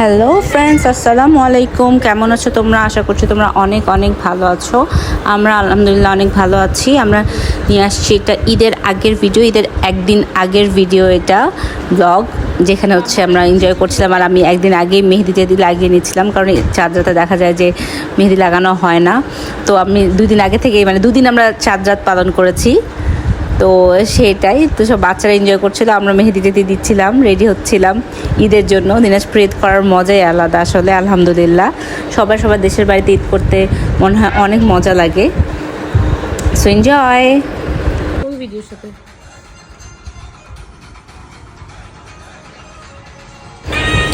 Hello friends আসসালামু আলাইকুম। কেমন আছো তোমরা? আশা করছি তোমরা অনেক অনেক ভালো আছো। আমরা আলহামদুলিল্লাহ অনেক ভালো আছি। আমরা নিয়ে আসছি এটা ঈদের আগের ভিডিও ঈদের একদিন আগের ভিডিও এটা ব্লগ যেখানে হচ্ছে আমরা এনজয় করছিলাম। আর আমি একদিন আগেই মেহেদি টেহেদি লাগিয়ে নিচ্ছিলাম কারণ এই চাঁদরাতে দেখা যায় যে মেহেদি লাগানো হয় না। তো আমি দুদিন আগে থেকেই মানে দুদিন আমরা চাঁদরাত পালন করেছি। তো সেটাই তো সব বাচ্চারা এনজয় করছিল আমরা মেহেদি টেহেদি দিচ্ছিলাম রেডি হচ্ছিলাম। ঈদের জন্য দিনাজপুর ঈদ করার মজাই আলাদা আসলে আলহামদুলিল্লাহ। সবাই সবার দেশের বাড়িতে ঈদ করতে মনে হয় অনেক মজা লাগে। সো এনজয় কোন ভিডিওর সাথে?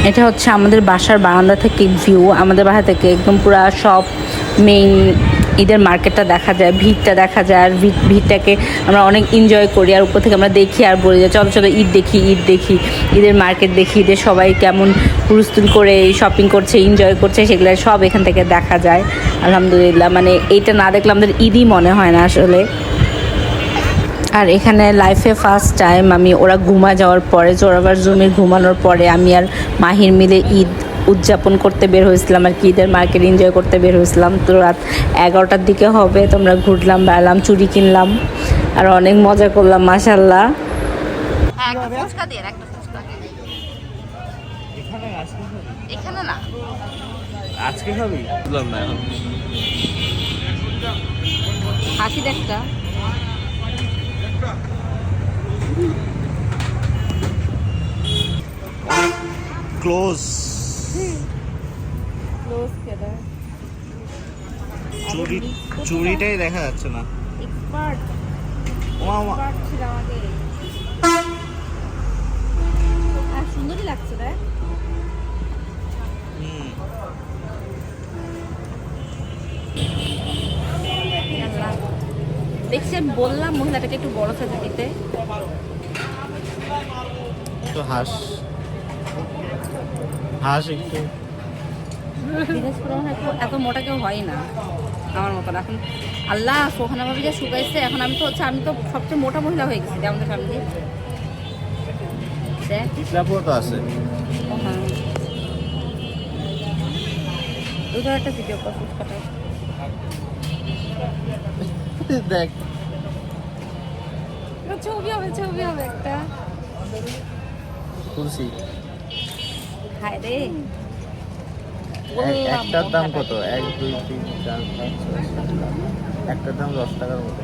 এটা হচ্ছে আমাদের বাসার বারান্দা থেকে ভিউ আমাদের বাসা থেকে একদম পুরা সব মেইন ঈদের মার্কেটটা দেখা যায়, ভিড়টা দেখা যায়, আর ভিড়- ভিড়টাকে আমরা অনেক এনজয় করি, আর উপর থেকে আমরা দেখি আর বলি যে, চলো চলো, ঈদ দেখি ঈদ দেখি, ঈদের মার্কেট দেখি, ঈদের সবাই কেমন হুলস্থুল করে শপিং করছে এনজয় করছে, সেগুলো সব এখান থেকে দেখা যায়, আলহামদুলিল্লাহ। মানে এইটা না দেখলে আমাদের ঈদই মনে হয় না আসলে। আর এখানে লাইফে ফার্স্ট টাইম আমি, ওরা ঘুমা যাওয়ার পরে, জোরাবার জমির ঘুমানোর পরে আমি আর মাহির মিলে ঈদ উদযাপন করতে বের হয়েছিলাম আর কি ঈদের মার্কেট এনজয় করতে বের হয়েছিলাম। তো রাত এগারোটার দিকে হবে তোমরা ঘুরলাম বেড়ালাম চুরি কিনলাম আর অনেক মজা করলাম মাসাল্লাহ এখানে না। আজকে খাবি? বুঝলাম না এখন। হাসি দেখটা। ক্লোজ চুরি চুরিটাই দেখা যাচ্ছে না। এক্সপার্ট ওমা ওমা। ছিল আমাকে আর সুন্দরই লাগছে রে। দেখছি আমি বললাম মহিলাটাকে একটু বড় সাইজে দিতে। তো হাস। হাস একটু। এত মোটা কেউ হয় না আমার মতন এখন আল্লাহ সোহানা ভাবি যা শুকাইছে এখন আমি তো হচ্ছে আমি তো সবচেয়ে মোটা মহিলা হয়ে গেছি আমাদের ফ্যামিলি তো আছে। হ্যাঁ। একটা ভিডিও দেখ। ছবি হবে ছবি হবে একটা। তুলসি। খায় রে। এক- একটার দাম কত? এক দুই তিন চার পাঁচ ছয় সাত একটার দাম দশ টাকার মতো।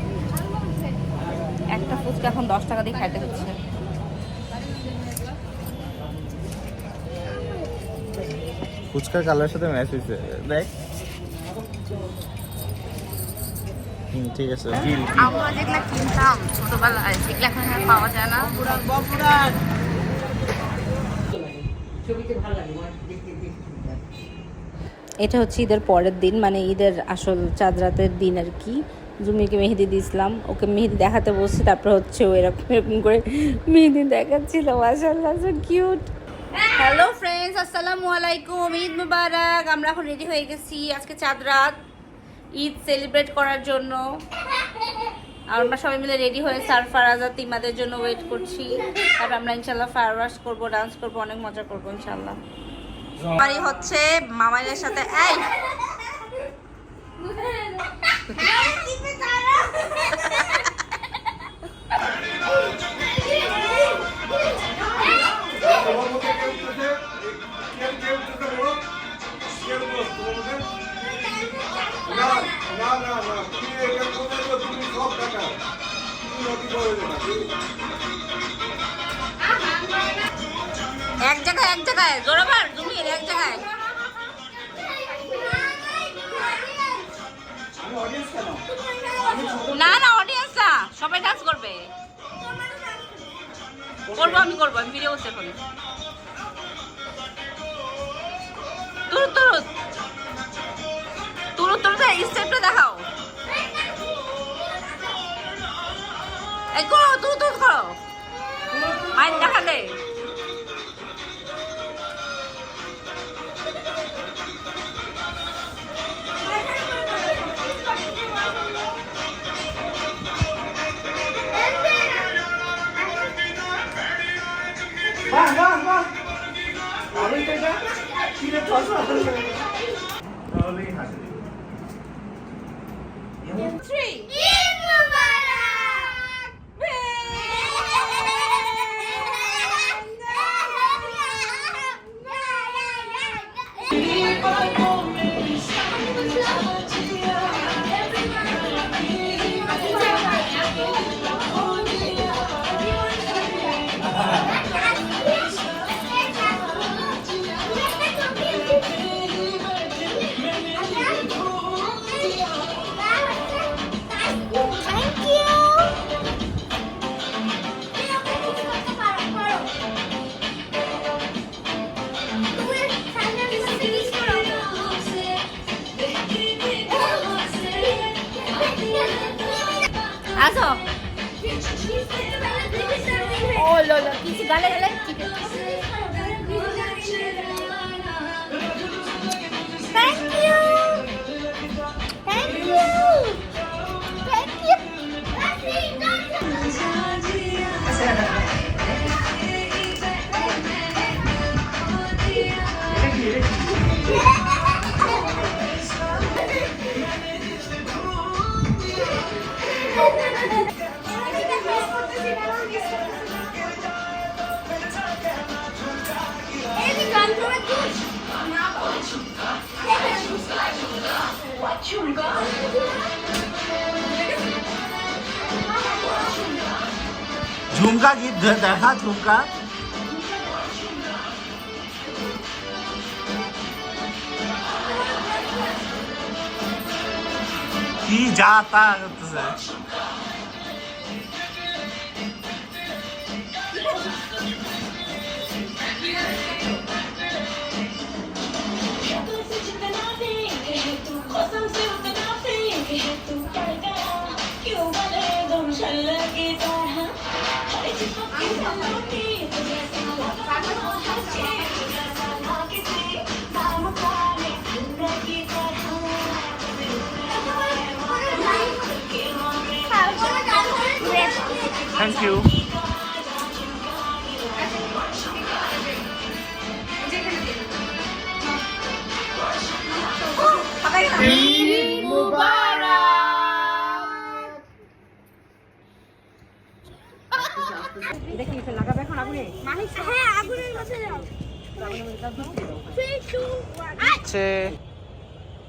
একটা ফুচকা এখন দশ টাকা দিয়ে খাইতে হচ্ছে। ফুচকার কালারের সাথে ম্যাচ হয়েছে দেখ। হুম, ঠিক আছে। আমরা যেগুলা কিনতাম ছোটবেলায় সেগুলো এখন পাওয়া যায় না। এটা হচ্ছে ঈদের পরের দিন মানে ঈদের আসল চাঁদ রাতের দিন আর কি। জুমিকে মেহেদি দিয়েছিলাম, ওকে মেহেদি দেখাতে বসছি তারপর হচ্ছে ও এরকম এরকম করে মেহেদি দেখাচ্ছিল মাসাল্লাহ কিউট হ্যালো ফ্রেন্ডস আসসালামু আলাইকুম, ঈদ মুবারক, আমরা এখন রেডি হয়ে গেছি আজকে চাঁদ রাত, ঈদ সেলিব্রেট করার জন্য। আর আমরা সবাই মিলে রেডি হয়ে স্যার ফারাজা তিমাদের জন্য ওয়েট করছি। তারপর আমরা ইনশাল্লাহ ফায়ার ওয়াশ করব ডান্স করব, অনেক মজা করব ইনশাল্লাহ বাড়ি হচ্ছে মামাইয়ের সাথে, এই! 好帅的声音 ঝুমকা গীত ধ- দেখা ঝুমকা কি যা তা থ্যাংক ইউ হ্যাঁ আগুনের কাছে যাও Three, two, one. আছে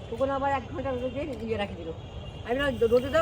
তখন আবার এক ঘণ্টা রোদে দিয়ে দিয়ে রাখি দিল। আমি রোদে দাও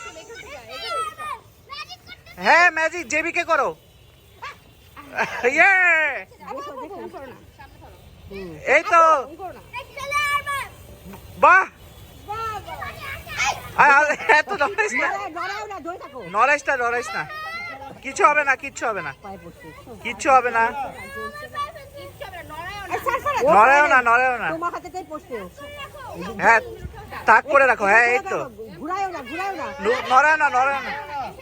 হ্যাঁ ম্যাজিক জেবিকে করো। ইয়ে এই তো। বাহ! এত নড়াইস না। কিছু হবে না কিচ্ছু হবে না। কিচ্ছু হবে না। নড়ায়ও না নড়ায়ও না। হ্যাঁ তাক করে রাখো। হ্যাঁ এই তো। ঘুরায়ও না ঘুরায়ও না।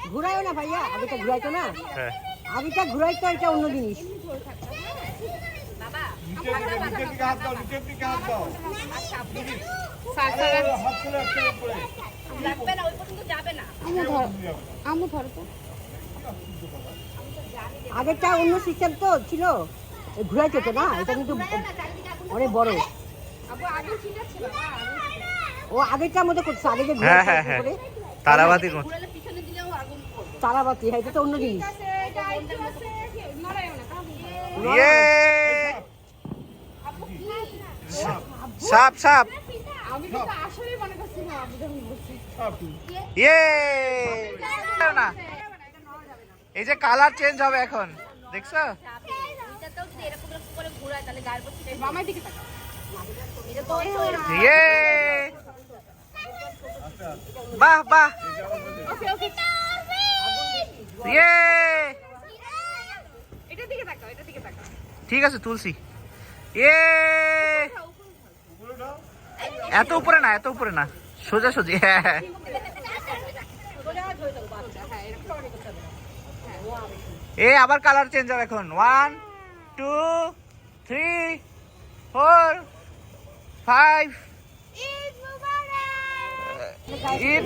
নু- নড়ায় না ভাইয়া আগেটা ঘুরাইতো না। হ্যাঁ। আগেটা ঘুরাইতো এটা অন্য জিনিস। তো আগেরটা অন্য সিস্টেম তো ছিল এই ঘুরাইতো তো না এটা কিন্তু অনেক বড়। ও আগেরটার মধ্যে করছে আগে যে হ্যাঁ ঘুরাইতো তারাবাতি হ্যাঁ এটা তো অন্য জিনিস। ইয়ে! সাপ সাপ। ইয়ে! এই যে কালার চেঞ্জ হবে এখন দেখছ? ইয়ে! বাহ বাহ ওকে ওকে ইয়ে এটা দিকে তাকাও এটা দিকে তাকাও ঠিক আছে তুলসী এ এত উপরে না এত উপরে না। সোজা সোজি হ্যাঁ হ্যাঁ। এ আবার কালার চেঞ্জ হবে এখন। One two three four five Eid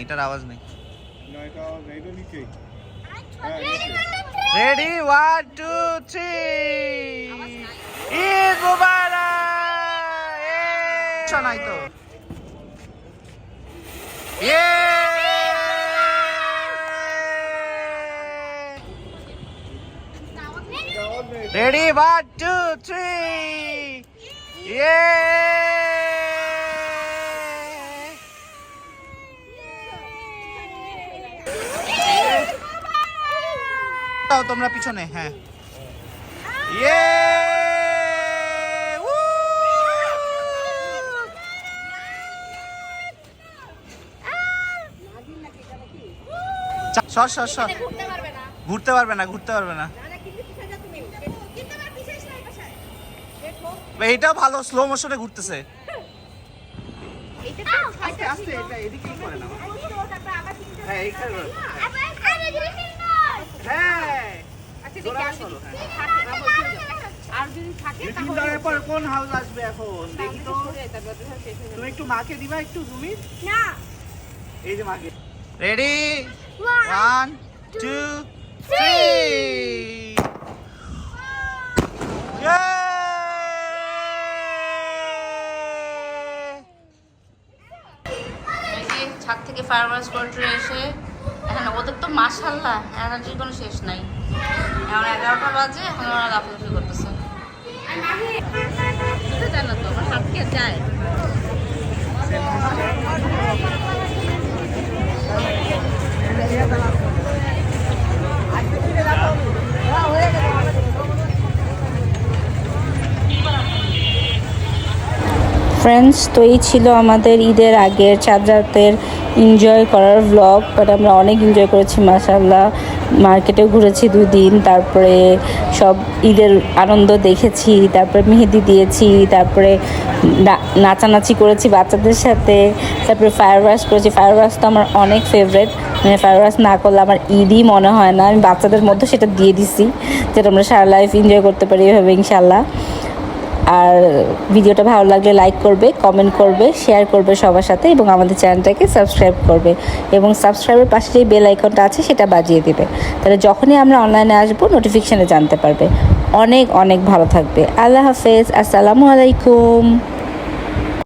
এটার আওয়াজ নেই। Ready one two three Eid মোবারক। তো। রেডি ওয়ান টু থ্রি ইয়ে দাও তোমরা পিছনে হ্যাঁ। ইয়ে সর সর সর। ঘুরতে পারবে না ঘুরতে পারবে না। এইটাও ভালো স্লো মোশনে ঘুরতেছে। হ্যাঁ পর কোন হাউস আসবে এখন? দেখি তো। তুমি একটু মাকে দিবা একটু তুমি না। এই যে মাকে। রেডি ছাদ থেকে ফায়ারওয়ার্কস কোয়ার্টারে এসে এখন ওদের তো মাসাল্লাহ এনার্জির কোনো শেষ নাই। এখন এগারোটা বাজে, এখন ওরা করতেছে। বুঝতে চায় না তো, আমার হাত কে যায় ফ্রেন্ডস তো এই ছিল আমাদের ঈদের আগের চাঁদ রাতের এনজয় করার ব্লগ বাট আমরা অনেক এনজয় করেছি মাসাল্লাহ মার্কেটেও ঘুরেছি দুই দিন তারপরে সব ঈদের আনন্দ দেখেছি, তারপরে মেহেদি দিয়েছি, তারপরে নাচানাচি করেছি বাচ্চাদের সাথে, তারপরে ফায়ার ওয়াশ করেছি। ফায়ার ওয়াশ তো আমার অনেক ফেভারেট মানে ফায়ার ওয়াশ না করলে আমার ঈদই মনে হয় না। আমি বাচ্চাদের মধ্যে সেটা দিয়ে দিছি, যেটা আমরা সারা লাইফ এনজয় করতে পারি এভাবে ইনশাল্লাহ। আর ভিডিওটা ভালো লাগলে লাইক করবে কমেন্ট করবে শেয়ার করবে সবার সাথে এবং আমাদের চ্যানেলটাকে সাবস্ক্রাইব করবে এবং সাবস্ক্রাইবের পাশে যে বেল আইকনটা আছে সেটা বাজিয়ে দেবে। তাহলে যখনই আমরা অনলাইনে আসব নোটিফিকেশানে জানতে পারবে। অনেক অনেক ভালো থাকবে। আল্লাহ হাফেজ। আসসালামু আলাইকুম।